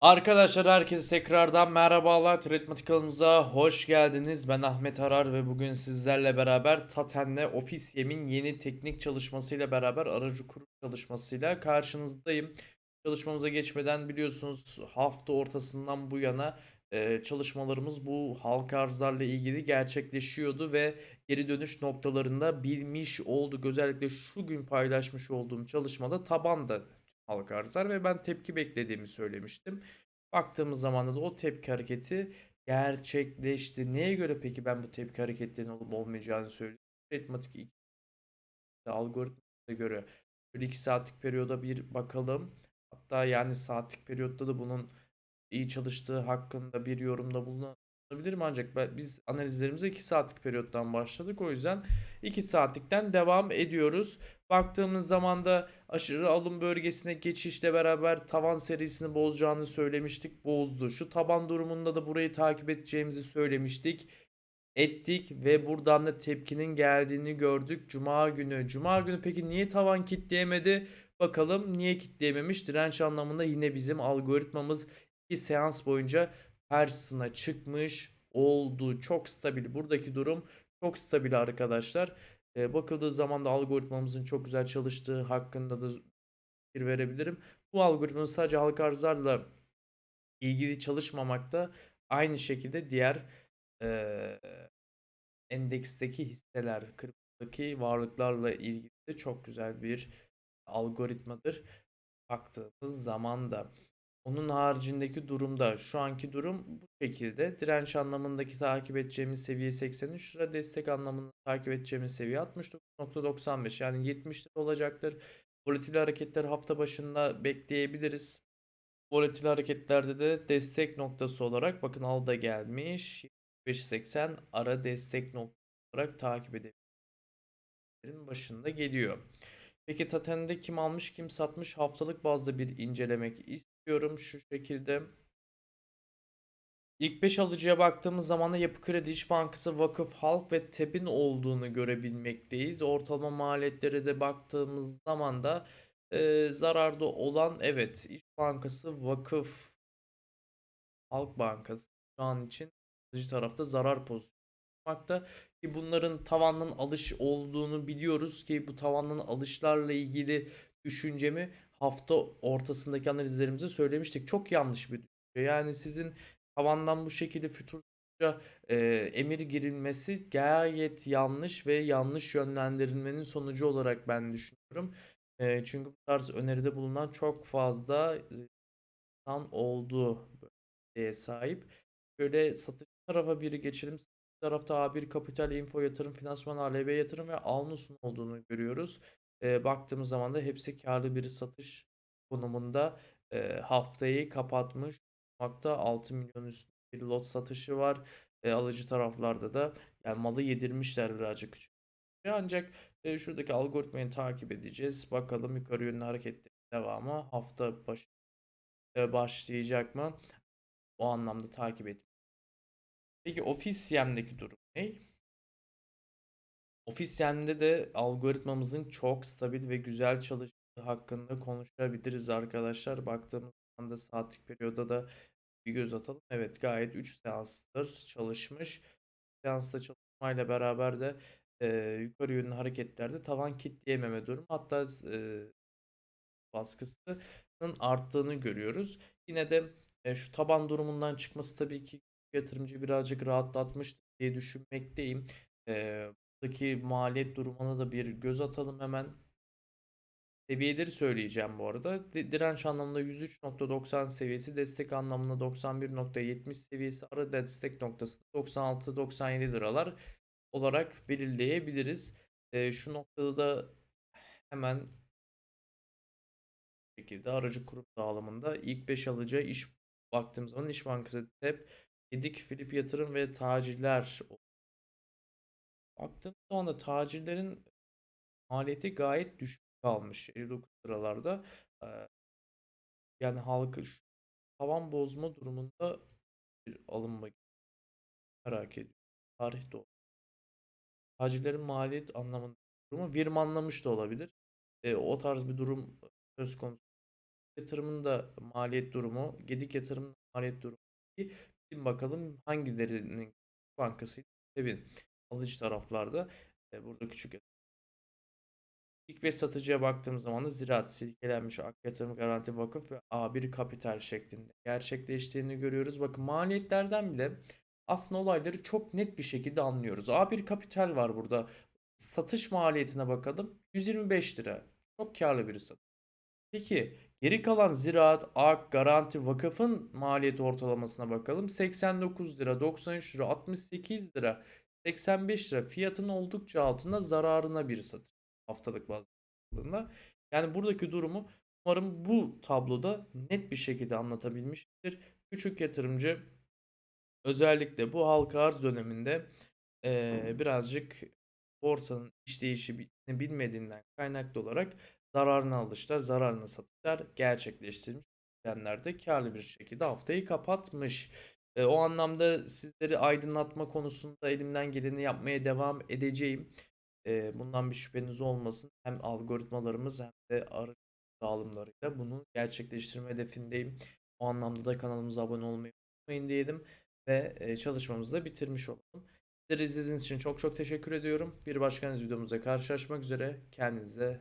Arkadaşlar herkese tekrardan merhabalar. Trade kanalımıza hoş geldiniz. Ben Ahmet Arar ve bugün sizlerle beraber Taten'le Office Yem'in yeni teknik çalışmasıyla beraber aracı kurum çalışmasıyla karşınızdayım. Çalışmamıza geçmeden biliyorsunuz hafta ortasından bu yana e, çalışmalarımız bu halka arzlarla ilgili gerçekleşiyordu ve geri dönüş noktalarında bilmiş olduk. Özellikle şu gün paylaşmış olduğum çalışmada tabanda halka arzlar ve ben tepki beklediğimi söylemiştim. Baktığımız zaman da o tepki hareketi gerçekleşti. Neye göre peki ben bu tepki hareketlerinin olup olmayacağını söylüyorum. Aritmatik 2 algoritmaya göre şöyle 2 saatlik periyoda bir bakalım. Hatta yani saatlik periyotta da bunun iyi çalıştığı hakkında bir yorumda bulunabilirim ancak biz analizlerimize 2 saatlik periyottan başladık. O yüzden 2 saatlikten devam ediyoruz. Baktığımız zaman da aşırı alım bölgesine geçişle beraber tavan serisini bozacağını söylemiştik. Bozdu. Şu taban durumunda da burayı takip edeceğimizi söylemiştik. Ettik ve buradan da tepkinin geldiğini gördük. Cuma günü. Cuma günü peki niye tavan kitleyemedi? Bakalım niye kitleyememiş? Direnç anlamında yine bizim algoritmamız 2 seans boyunca karşısına çıkmış oldu. Çok stabil. Buradaki durum çok stabil arkadaşlar. E, bakıldığı zaman da algoritmamızın çok güzel çalıştığı hakkında da fikir verebilirim. Bu algoritma sadece halka arzlarla ilgili çalışmamakta. Aynı şekilde diğer e, endeksteki hisseler, kriptodaki varlıklarla ilgili de çok güzel bir algoritmadır. Baktığımız zaman da. Onun haricindeki durumda şu anki durum bu şekilde. Direnç anlamındaki takip edeceğimiz seviye 83 şurada destek anlamında takip edeceğimiz seviye 69.95 yani 70 lira olacaktır. Volatil hareketler hafta başında bekleyebiliriz. Volatil hareketlerde de destek noktası olarak bakın alda gelmiş. 75.80 ara destek noktası olarak takip edebilirim. Başında geliyor. Peki Taten'de kim almış kim satmış haftalık bazda bir incelemek istiyorum şu şekilde. İlk 5 alıcıya baktığımız zaman da Yapı Kredi, İş Bankası, Vakıf, Halk ve TEB'in olduğunu görebilmekteyiz. Ortalama maliyetlere de baktığımız zaman da e, zararda olan evet İş Bankası, Vakıf, Halk Bankası şu an için alıcı tarafta zarar pozisyonu yapmakta ki bunların tavanın alış olduğunu biliyoruz ki bu tavanın alışlarla ilgili düşüncemi hafta ortasındaki analizlerimizde söylemiştik. Çok yanlış bir düşünce. Yani sizin tavandan bu şekilde füturca e, emir girilmesi gayet yanlış ve yanlış yönlendirilmenin sonucu olarak ben düşünüyorum. E, çünkü bu tarz öneride bulunan çok fazla insan oldu e, sahip. Şöyle satış tarafa biri geçelim. Satış tarafta A1 Kapital, Info Yatırım, Finansman, ALB Yatırım ve Alnus'un olduğunu görüyoruz. E, baktığımız zaman da hepsi karlı bir satış konumunda e, haftayı kapatmış. Makta 6 milyon üstü bir lot satışı var. E, alıcı taraflarda da yani malı yedirmişler birazcık. Ancak e, şuradaki algoritmayı takip edeceğiz. Bakalım yukarı yönlü hareketlerin devamı hafta başı e, başlayacak mı? O anlamda takip et. Peki Office durum ne? Office de algoritmamızın çok stabil ve güzel çalıştığı hakkında konuşabiliriz arkadaşlar. Baktığımız zaman da saatlik periyoda da bir göz atalım. Evet gayet 3 seanstır çalışmış. Seansta çalışmayla beraber de e, yukarı yönlü hareketlerde tavan kitleyememe durum. Hatta e, baskısının arttığını görüyoruz. Yine de e, şu taban durumundan çıkması tabii ki yatırımcı birazcık rahatlatmıştır diye düşünmekteyim. E, buradaki maliyet durumuna da bir göz atalım hemen. Seviyeleri söyleyeceğim bu arada. Di- Direnç anlamında 103.90 seviyesi, destek anlamında 91.70 seviyesi, ara destek noktası 96-97 liralar olarak belirleyebiliriz. E, şu noktada da hemen şekilde aracı kurum dağılımında ilk 5 alıcı iş baktığımız zaman İş Bankası, TEP, Gedik, Filip Yatırım ve Tacirler. Baktığımız zaman da tacirlerin maliyeti gayet düşük kalmış 59 liralarda. Ee, yani halkı şu tavan bozma durumunda bir alınma merak ediyorum. Tarih de o. Tacirlerin maliyet anlamında durumu virmanlamış da olabilir. Ee, o tarz bir durum söz konusu yatırımın da maliyet durumu, Gedik yatırımın maliyet durumu. Bilin bakalım hangilerinin bankasıyla bir alıcı taraflarda e, burada küçük. İlk 5 satıcıya baktığım zaman da Ziraat, Silkelenmiş, Ak Yatırım Garanti Vakıf ve A1 Kapital şeklinde gerçekleştiğini görüyoruz. Bakın maliyetlerden bile aslında olayları çok net bir şekilde anlıyoruz. A1 Kapital var burada. Satış maliyetine bakalım. 125 lira. Çok karlı bir satış. Peki geri kalan Ziraat, Ak, Garanti, Vakıf'ın maliyet ortalamasına bakalım. 89 lira, 93 lira, 68 lira, 85 lira fiyatın oldukça altında zararına bir satış haftalık bazında. Yani buradaki durumu umarım bu tabloda net bir şekilde anlatabilmiştir. Küçük yatırımcı özellikle bu halka arz döneminde eee, birazcık borsanın işleyişi bilmediğinden kaynaklı olarak zararına alışlar, zararına satışlar gerçekleştirmiş. Bilenler karlı bir şekilde haftayı kapatmış. E, o anlamda sizleri aydınlatma konusunda elimden geleni yapmaya devam edeceğim. E, bundan bir şüpheniz olmasın. Hem algoritmalarımız hem de aracı dağılımlarıyla bunu gerçekleştirme hedefindeyim. O anlamda da kanalımıza abone olmayı unutmayın diyelim ve e, çalışmamızı da bitirmiş olalım. Bizleri izlediğiniz için çok çok teşekkür ediyorum. Bir başka videomuzda karşılaşmak üzere. Kendinize